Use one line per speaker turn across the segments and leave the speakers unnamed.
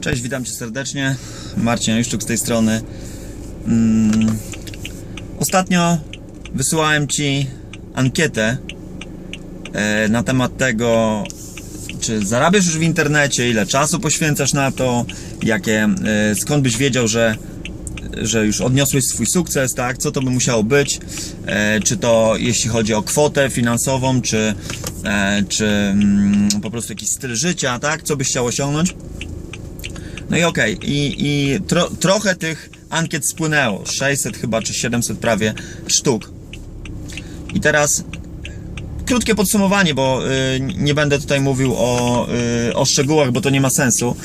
Cześć, witam Cię serdecznie. Marcin Juszczuk z tej strony. Mm, Ostatnio wysyłałem Ci ankietę e, na temat tego, czy zarabiasz już w internecie, ile czasu poświęcasz na to, jakie, e, skąd byś wiedział, że, że już odniosłeś swój sukces, tak? Co to by musiało być? E, czy to jeśli chodzi o kwotę finansową, czy, czy mm, po prostu jakiś styl życia, tak? Co byś chciał osiągnąć? No i okej, i, i tro, trochę tych ankiet spłynęło, 600 chyba, czy 700 prawie sztuk. I teraz krótkie podsumowanie, bo y, nie będę tutaj mówił o, y, o szczegółach, bo to nie ma sensu.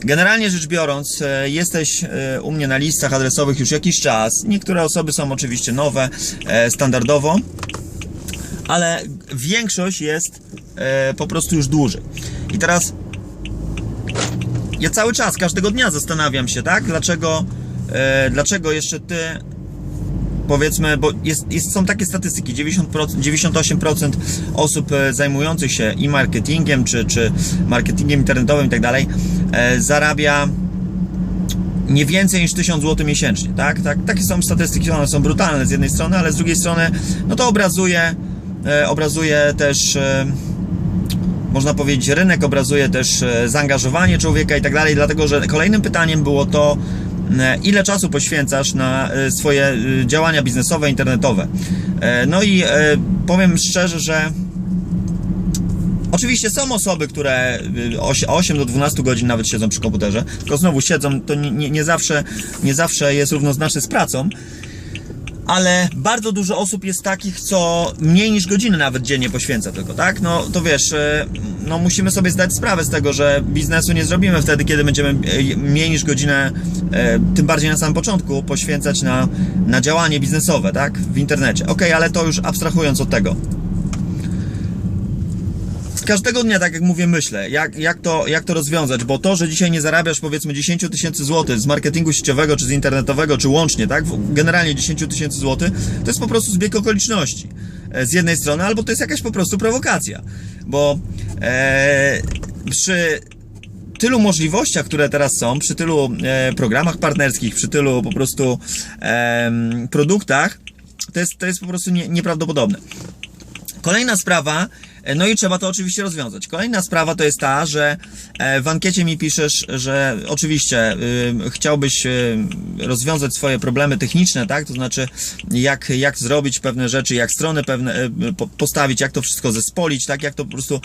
Generalnie rzecz biorąc, y, jesteś y, u mnie na listach adresowych już jakiś czas. Niektóre osoby są oczywiście nowe, e, standardowo, ale większość jest e, po prostu już dłużej. I teraz ja cały czas, każdego dnia zastanawiam się, tak? Dlaczego, e, dlaczego jeszcze ty, powiedzmy, bo jest, jest, są takie statystyki, 90%, 98% osób e, zajmujących się i marketingiem, czy, czy marketingiem internetowym i tak dalej, e, zarabia nie więcej niż 1000 zł miesięcznie, tak? tak? Takie są statystyki, one są brutalne z jednej strony, ale z drugiej strony, no to obrazuje, e, obrazuje też... Można powiedzieć, rynek obrazuje też e, zaangażowanie człowieka i tak dalej, dlatego że kolejnym pytaniem było to, e, ile czasu poświęcasz na e, swoje działania biznesowe, internetowe. No i powiem szczerze, że Oczywiście są osoby, które y, oś- 8 do 12 godzin nawet siedzą przy komputerze, tylko znowu siedzą, to nie, nie, nie, zawsze, nie zawsze jest równoznaczne z pracą, ale bardzo dużo osób jest takich, co mniej niż godzinę nawet dziennie poświęca tylko, tak? No to wiesz, e, no musimy sobie zdać sprawę z tego, że biznesu nie zrobimy wtedy, kiedy będziemy e, mniej niż godzinę, e, tym bardziej na samym początku, poświęcać na, na działanie biznesowe, tak? W internecie. Okej, ale to już abstrahując od tego każdego dnia, tak jak mówię, myślę, jak, jak, to, jak to rozwiązać, bo to, że dzisiaj nie zarabiasz powiedzmy 10 tysięcy złotych z marketingu sieciowego, czy z internetowego, czy łącznie, tak, generalnie 10 tysięcy złotych, to jest po prostu zbieg okoliczności. E, Z jednej strony, albo to jest jakaś po prostu prowokacja, bo e, przy tylu możliwościach, które teraz są, przy tylu e, programach partnerskich, przy tylu po prostu em, produktach, to jest, to jest po prostu nie, nieprawdopodobne. Kolejna sprawa, e, no i trzeba to oczywiście rozwiązać. Kolejna sprawa to jest ta, że e, w ankiecie mi piszesz, że oczywiście chciałbyś rozwiązać swoje problemy techniczne, tak? To znaczy, jak, jak zrobić pewne rzeczy, jak strony pewne e, po- postawić, jak to wszystko zespolić, tak? Jak to po prostu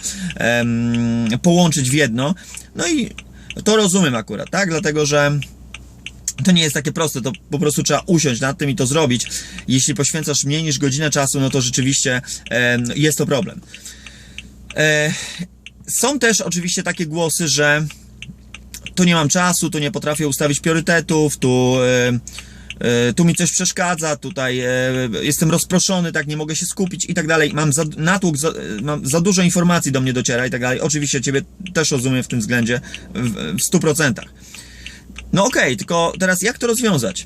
połączyć w jedno. No i to rozumiem akurat, tak? Dlatego, że to nie jest takie proste, to po prostu trzeba usiąść nad tym i to zrobić. Jeśli poświęcasz mniej niż godzinę czasu, no to rzeczywiście jest to problem. E, są też oczywiście takie głosy, że tu nie mam czasu, tu nie potrafię ustawić priorytetów, tu, e, e, tu mi coś przeszkadza, tutaj jestem rozproszony, tak nie mogę się skupić i tak dalej. Mam za, za, mam za dużo informacji do mnie dociera i tak dalej. Oczywiście Ciebie też rozumiem w tym względzie w, w 100%. No okej, tylko teraz jak to rozwiązać?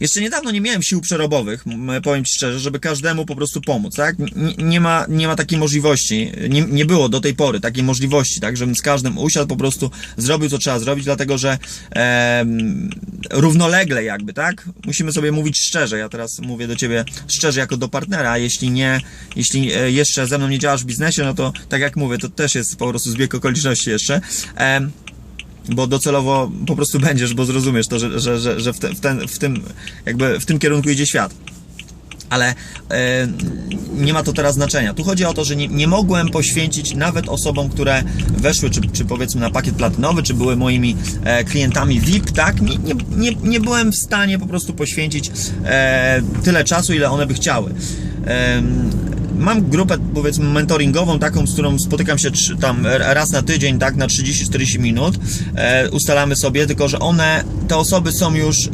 Jeszcze niedawno nie miałem sił przerobowych, powiem Ci szczerze, żeby każdemu po prostu pomóc, tak? Nie, nie, ma, nie ma takiej możliwości, nie, nie było do tej pory takiej możliwości, tak? Żebym z każdym usiadł, po prostu zrobił, co trzeba zrobić, dlatego że em, równolegle jakby, tak? Musimy sobie mówić szczerze, ja teraz mówię do Ciebie szczerze jako do partnera, jeśli nie, jeśli e, jeszcze ze mną nie działasz w biznesie, no to tak jak mówię, to też jest po prostu zbieg okoliczności jeszcze. Em, bo docelowo po prostu będziesz, bo zrozumiesz to, że, że, że, że w, te, w, ten, w tym jakby w tym kierunku idzie świat. Ale e, nie ma to teraz znaczenia. Tu chodzi o to, że nie, nie mogłem poświęcić nawet osobom, które weszły, czy, czy powiedzmy na pakiet platynowy, czy były moimi e, klientami VIP, tak? Nie, nie, nie, nie byłem w stanie po prostu poświęcić e, tyle czasu, ile one by chciały. Mam grupę powiedzmy mentoringową, taką, z którą spotykam się tam raz na tydzień, tak, na 30-40 minut. E, ustalamy sobie, tylko że one, te osoby są już e,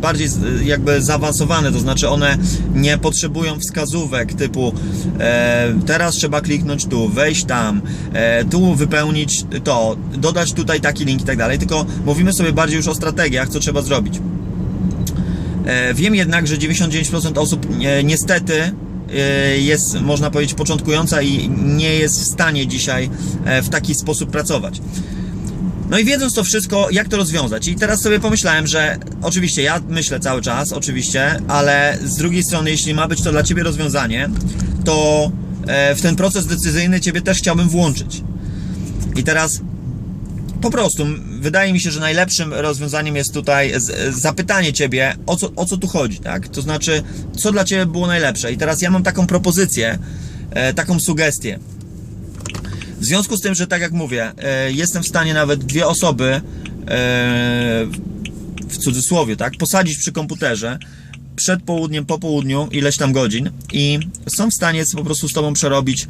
bardziej jakby zaawansowane, to znaczy one nie potrzebują wskazówek typu e, teraz trzeba kliknąć tu, wejść tam, e, tu wypełnić to, dodać tutaj taki link i tak dalej, tylko mówimy sobie bardziej już o strategiach, co trzeba zrobić. E, Wiem jednak, że 99% osób e, niestety jest, można powiedzieć, początkująca i nie jest w stanie dzisiaj e, w taki sposób pracować. No i wiedząc to wszystko, jak to rozwiązać? I teraz sobie pomyślałem, że oczywiście ja myślę cały czas, oczywiście, ale z drugiej strony, jeśli ma być to dla Ciebie rozwiązanie, to e, w ten proces decyzyjny Ciebie też chciałbym włączyć. I teraz po prostu wydaje mi się, że najlepszym rozwiązaniem jest tutaj zapytanie Ciebie, o co, o co tu chodzi, tak? To znaczy, co dla Ciebie było najlepsze. I teraz ja mam taką propozycję, e, taką sugestię. W związku z tym, że tak jak mówię, e, jestem w stanie nawet dwie osoby, e, w cudzysłowie, tak, posadzić przy komputerze przed południem, po południu, ileś tam godzin i są w stanie po prostu z Tobą przerobić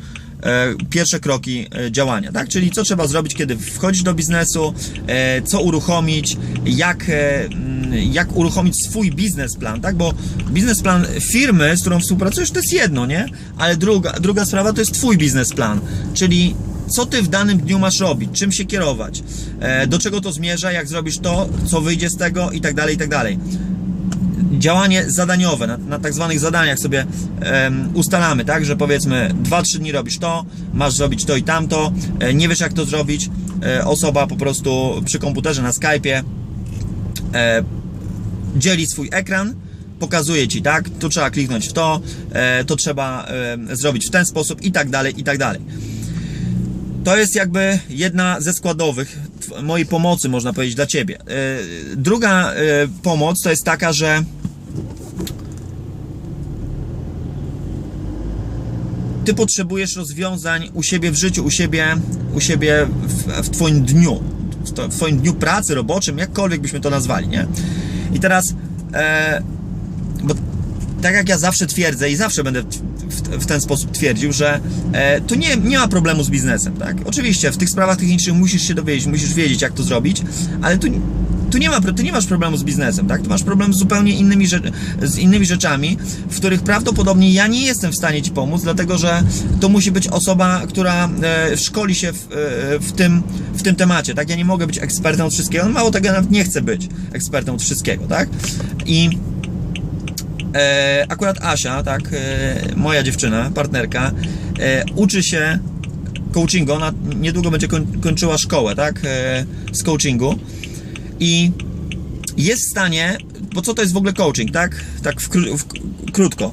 pierwsze kroki e, działania, tak? Czyli co trzeba zrobić, kiedy wchodzisz do biznesu, e, co uruchomić, jak, e, mm, jak uruchomić swój biznesplan, tak? Bo biznesplan firmy, z którą współpracujesz, to jest jedno, nie? Ale druga, druga sprawa to jest Twój biznesplan, czyli co ty w danym dniu masz robić, czym się kierować, e, do czego to zmierza, jak zrobisz to, co wyjdzie z tego i tak dalej, i tak dalej. Działanie zadaniowe, na, na tak zwanych zadaniach sobie em, ustalamy, tak, że powiedzmy 2-3 dni robisz to, masz zrobić to i tamto, e, nie wiesz jak to zrobić, e, osoba po prostu przy komputerze na Skype'ie e, dzieli swój ekran, pokazuje ci, tak, tu trzeba kliknąć w to, e, to trzeba e, zrobić w ten sposób i tak dalej, i tak dalej. To jest jakby jedna ze składowych mojej pomocy, można powiedzieć, dla ciebie. E, Druga e, pomoc to jest taka, że ty potrzebujesz rozwiązań u siebie w życiu, u siebie, u siebie w, w twoim dniu, w, twoim dniu pracy, roboczym, jakkolwiek byśmy to nazwali, nie? I teraz, e, bo tak jak ja zawsze twierdzę i zawsze będę w ten sposób twierdził, że e, to nie, nie ma problemu z biznesem, tak? Oczywiście w tych sprawach technicznych musisz się dowiedzieć, musisz wiedzieć, jak to zrobić, ale tu, tu nie ma, ty nie masz problemu z biznesem, tak? Tu masz problem z zupełnie innymi, z innymi rzeczami, w których prawdopodobnie ja nie jestem w stanie ci pomóc, dlatego że to musi być osoba, która e, szkoli się w, e, w, tym, w tym temacie, tak? Ja nie mogę być ekspertem od wszystkiego, no mało tego, ja nawet nie chcę być ekspertem od wszystkiego, tak? I E, akurat Asia, tak, e, moja dziewczyna, partnerka, e, uczy się coachingu. Ona niedługo będzie koń, kończyła szkołę, tak, e, z coachingu. I jest w stanie, bo co to jest w ogóle coaching, tak? Tak w, kró- w, krótko.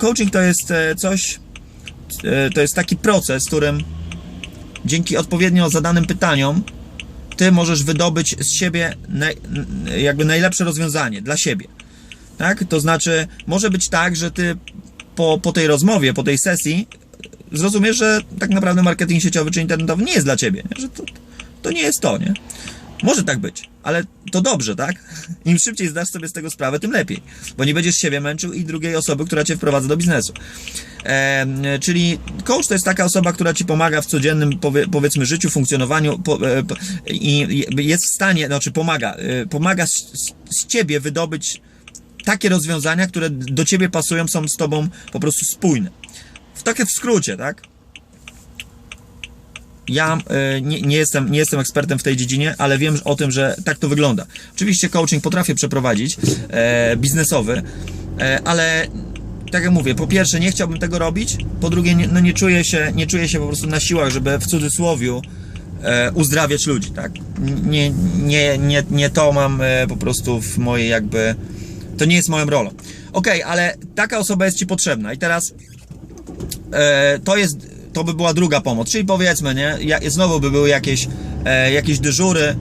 Coaching to jest e, coś, e, to jest taki proces, którym dzięki odpowiednio zadanym pytaniom ty możesz wydobyć z siebie naj, jakby najlepsze rozwiązanie dla siebie. Tak? To znaczy, może być tak, że ty po, po tej rozmowie, po tej sesji zrozumiesz, że tak naprawdę marketing sieciowy czy internetowy nie jest dla ciebie, nie? że to, to nie jest to, nie? Może tak być, ale to dobrze, tak? Im szybciej zdasz sobie z tego sprawę, tym lepiej, bo nie będziesz siebie męczył i drugiej osoby, która cię wprowadza do biznesu. Em, czyli coach to jest taka osoba, która ci pomaga w codziennym, powie, powiedzmy, życiu, funkcjonowaniu po, e, po, i jest w stanie, znaczy pomaga, e, pomaga z, z ciebie wydobyć takie rozwiązania, które do ciebie pasują, są z tobą po prostu spójne. W takie w skrócie, tak? Ja e, nie, nie, jestem, nie jestem ekspertem w tej dziedzinie, ale wiem o tym, że tak to wygląda. Oczywiście coaching potrafię przeprowadzić, e, biznesowy, e, ale tak jak mówię, po pierwsze nie chciałbym tego robić, po drugie no nie, czuję się, nie czuję się po prostu na siłach, żeby w cudzysłowiu uzdrawiać ludzi, tak? Nie, nie, nie, nie to mam po prostu w mojej jakby... To nie jest moją rolą. Okej, ale taka osoba jest Ci potrzebna i teraz to jest, to by była druga pomoc, czyli powiedzmy, nie, znowu by były jakieś, e, jakieś dyżury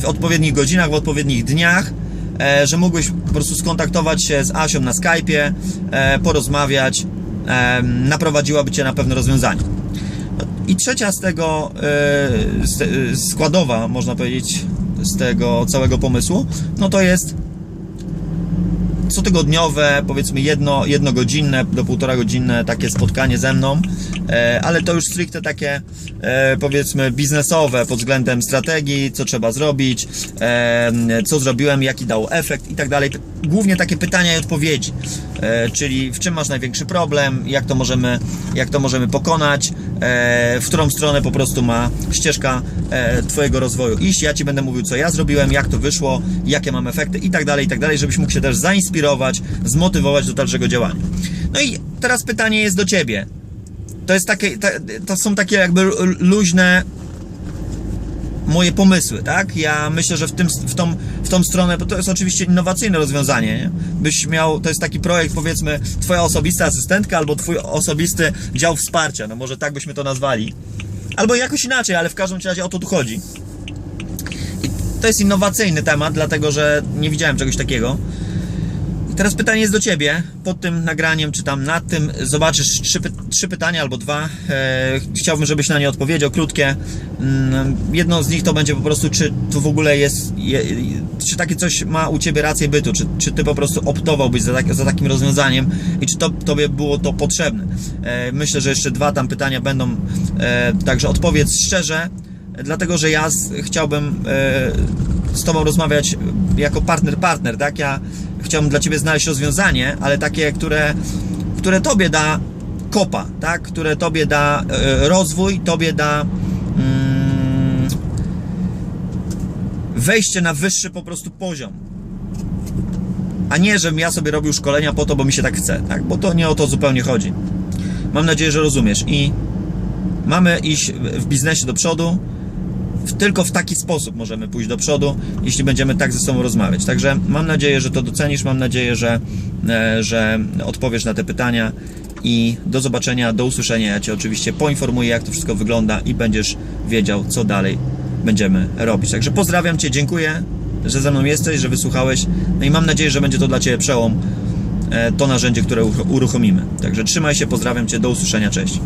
w odpowiednich godzinach, w odpowiednich dniach, e, że mógłbyś po prostu skontaktować się z Asią na Skype'ie, e, porozmawiać, e, naprowadziłaby Cię na pewne rozwiązanie. I trzecia z tego e, z, e, składowa, można powiedzieć, z tego całego pomysłu, no to jest cotygodniowe, powiedzmy jedno, jednogodzinne do półtora godzinne takie spotkanie ze mną, ale to już stricte takie e, powiedzmy biznesowe pod względem strategii, co trzeba zrobić, e, co zrobiłem, jaki dał efekt i tak dalej. Głównie takie pytania i odpowiedzi, e, czyli w czym masz największy problem, jak to możemy, jak to możemy pokonać, e, w którą stronę po prostu ma ścieżka e, Twojego rozwoju iść. Ja Ci będę mówił, co ja zrobiłem, jak to wyszło, jakie mam efekty i tak dalej, i tak dalej, żebyś mógł się też zainspirować, zmotywować do dalszego działania. No i teraz pytanie jest do Ciebie. To jest takie, to, są takie jakby luźne moje pomysły, tak? Ja myślę, że w, tym, w, tą, w tą stronę, bo to jest oczywiście innowacyjne rozwiązanie, nie? Byś miał, to jest taki projekt, powiedzmy, twoja osobista asystentka albo twój osobisty dział wsparcia, no może tak byśmy to nazwali. Albo jakoś inaczej, ale w każdym razie o to tu chodzi. I to jest innowacyjny temat, dlatego że nie widziałem czegoś takiego. I teraz pytanie jest do Ciebie. Pod tym nagraniem, czy tam nad tym, zobaczysz trzy, py- trzy pytania albo dwa. E, chciałbym, żebyś na nie odpowiedział, krótkie. Mm, jedno z nich to będzie po prostu, czy to w ogóle jest, je, czy takie coś ma u Ciebie rację bytu, czy, czy Ty po prostu optowałbyś za, tak, za takim rozwiązaniem i czy to Tobie było to potrzebne. E, myślę, że jeszcze dwa tam pytania będą, e, także odpowiedz szczerze, dlatego że ja z, chciałbym e, z Tobą rozmawiać jako partner-partner, tak? Ja chciałbym dla Ciebie znaleźć rozwiązanie, ale takie, które, które Tobie da kopa, tak? Które Tobie da e, rozwój, Tobie da mm, wejście na wyższy po prostu poziom. A nie, żebym ja sobie robił szkolenia po to, bo mi się tak chce, tak? Bo to nie o to zupełnie chodzi. Mam nadzieję, że rozumiesz i mamy iść w biznesie do przodu, tylko w taki sposób możemy pójść do przodu, jeśli będziemy tak ze sobą rozmawiać. Także mam nadzieję, że to docenisz, mam nadzieję, że, e, że odpowiesz na te pytania i do zobaczenia, do usłyszenia. Ja Cię oczywiście poinformuję, jak to wszystko wygląda i będziesz wiedział, co dalej będziemy robić. Także pozdrawiam Cię, dziękuję, że ze mną jesteś, że wysłuchałeś. No i mam nadzieję, że będzie to dla Ciebie przełom, e, to narzędzie, które uruch- uruchomimy. Także trzymaj się, pozdrawiam Cię, do usłyszenia, cześć.